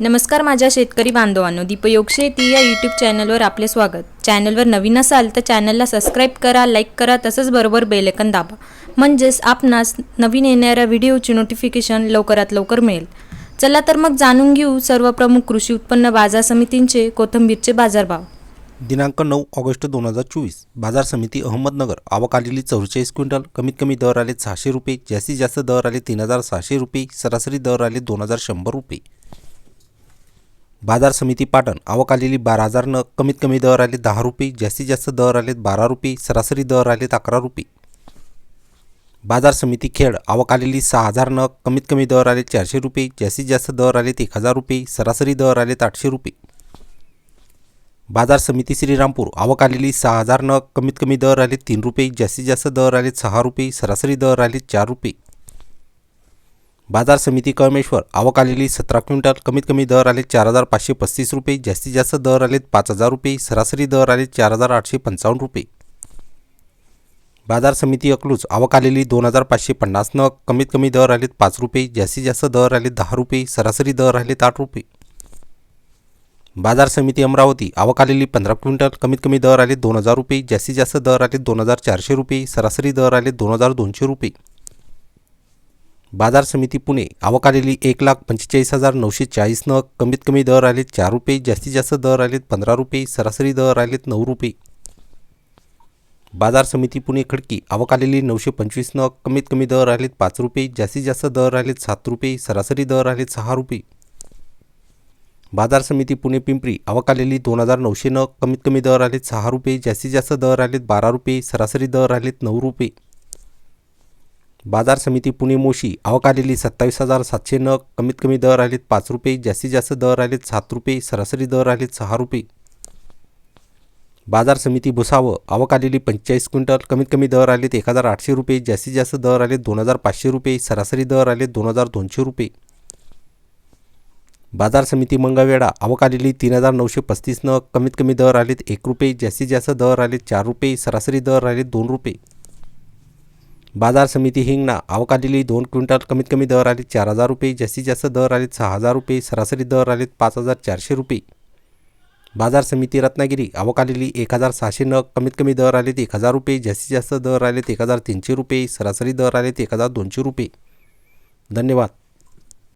नमस्कार माझ्या शेतकरी बांधवांनो दीपयोग शेती या यूट्यूब चॅनलवर आपले स्वागत. चॅनलवर नवीन असाल तर चॅनलला सबस्क्राईब करा लाईक करा तसंच बरोबर बेलेकन दाबा. म्हणजेच आपणास नवीन येणाऱ्या व्हिडिओची नोटिफिकेशन लवकरात लवकर मिळेल. चला तर मग जाणून घेऊ सर्व प्रमुख कृषी उत्पन्न बाजार समितींचे कोथिंबीरचे बाजारभाव. दिनांक नऊ ऑगस्ट दोन हजार चोवीस बाजार समिती अहमदनगर आवक आलेली चौवेचाळीस क्विंटल कमीत कमी दर आले सहाशे रुपये जास्तीत जास्त दर आले तीन हजार सहाशे रुपये सरासरी दर आले दोन हजार शंभर रुपये. बाजार समिती पाटण आवक आलेली बारा हजार कमीत कमी दर आले दहा रुपये जास्तीत जास्त दर आलेत बारा रुपये सरासरी दर आलेत अकरा रुपये. बाजार समिती खेड आवक आलेली सहा हजार कमीत कमी दर आले चारशे रुपये जास्तीत जास्त दर आलेत एक हजार रुपये सरासरी दर आलेत आठशे रुपये. बाजार समिती श्रीरामपूर आवक आलेली सहा हजार कमीत कमी दर आले तीन रुपये जास्तीत जास्त दर आले सहा रुपये सरासरी दर आले चार रुपये. बाजार समिती कळमेश्वर आवक आलेली सतरा क्विंटल कमीत कमी दर आले चार हजार पाचशे पस्तीस रुपये जास्तीत जास्त दर आले पाच हजार रुपये सरासरी दर आले चार हजार आठशे पंचावन्न रुपये. बाजार समिती अकलूज आवक आलेली दोन हजार पाचशे पन्नास नग कमीत कमी दर आलेत पाच रुपये जास्तीत जास्त दर आले दहा रुपये सरासरी दर आलेत आठ रुपये. बाजार समिती अमरावती आवक आलेली पंधरा क्विंटल कमीत कमी दर आले दोन हजार रुपये जास्तीत जास्त दर आले दोन हजार चारशे रुपये सरासरी दर आले दोन हजार दोनशे रुपये. बाजार समिती पुणे आवकालेली एक लाख पंचेचाळीस हजार नऊशे चाळीस कमीत कमी दर आलेत चार रुपये जास्तीत जास्त दर आलेत पंधरा रुपये सरासरी दर आलेत नऊ रुपये. बाजार समिती पुणे खडकी आवकालेली नऊशे पंचवीस कमीत कमी दर आलेत पाच रुपये जास्तीत जास्त दर आलेत सात रुपये सरासरी दर आलेत सहा रुपये. बाजार समिती पुणे पिंपरी आवकालेली दोन हजार नऊशे न कमीत कमी दर आलेत सहा रुपये जास्तीत जास्त दर आलेत बारा रुपये सरासरी दर आलेत नऊ रुपये. बाजार समिती पुणे मोशी आवक आलेली सत्तावीस हजार सातशे न कमीत कमी दर आलेत पाच रुपये जास्तीत जास्त दर आलेत सात रुपये सरासरी दर आलेत सहा रुपये. बाजार समिती भुसावं आवक आलेली पंचेचाळीस क्विंटल कमीत कमी दर आलेत एक हजार आठशे रुपये जास्तीत जास्त दर आलेत दोन हजार पाचशे रुपये सरासरी दर आलेत दोन हजार दोनशे रुपये. बाजार समिती मंगळवेढा आवक आलेली तीन हजार नऊशे पस्तीस नग कमीत कमी दर आलेत एक रुपये जास्तीत जास्त दर आलेत चार रुपये सरासरी दर आलेत दोन रुपये. बाजार समिती हिंगणा आवक आलेली दोन क्विंटल कमीत कमी दर आलेत चार हजार रुपये जास्तीत जास्त दर आलेत सहा हजार रुपये सरासरी दर आलेत पाच हजार चारशे रुपये. बाजार समिती रत्नागिरी आवक एक हजार सहाशे न कमीत कमी दर आलेत एक हजार रुपये जास्तीत जास्त दर आलेत एक हजार तीनशे रुपये सरासरी दर आलेत एक हजार दोनशे रुपये. धन्यवाद.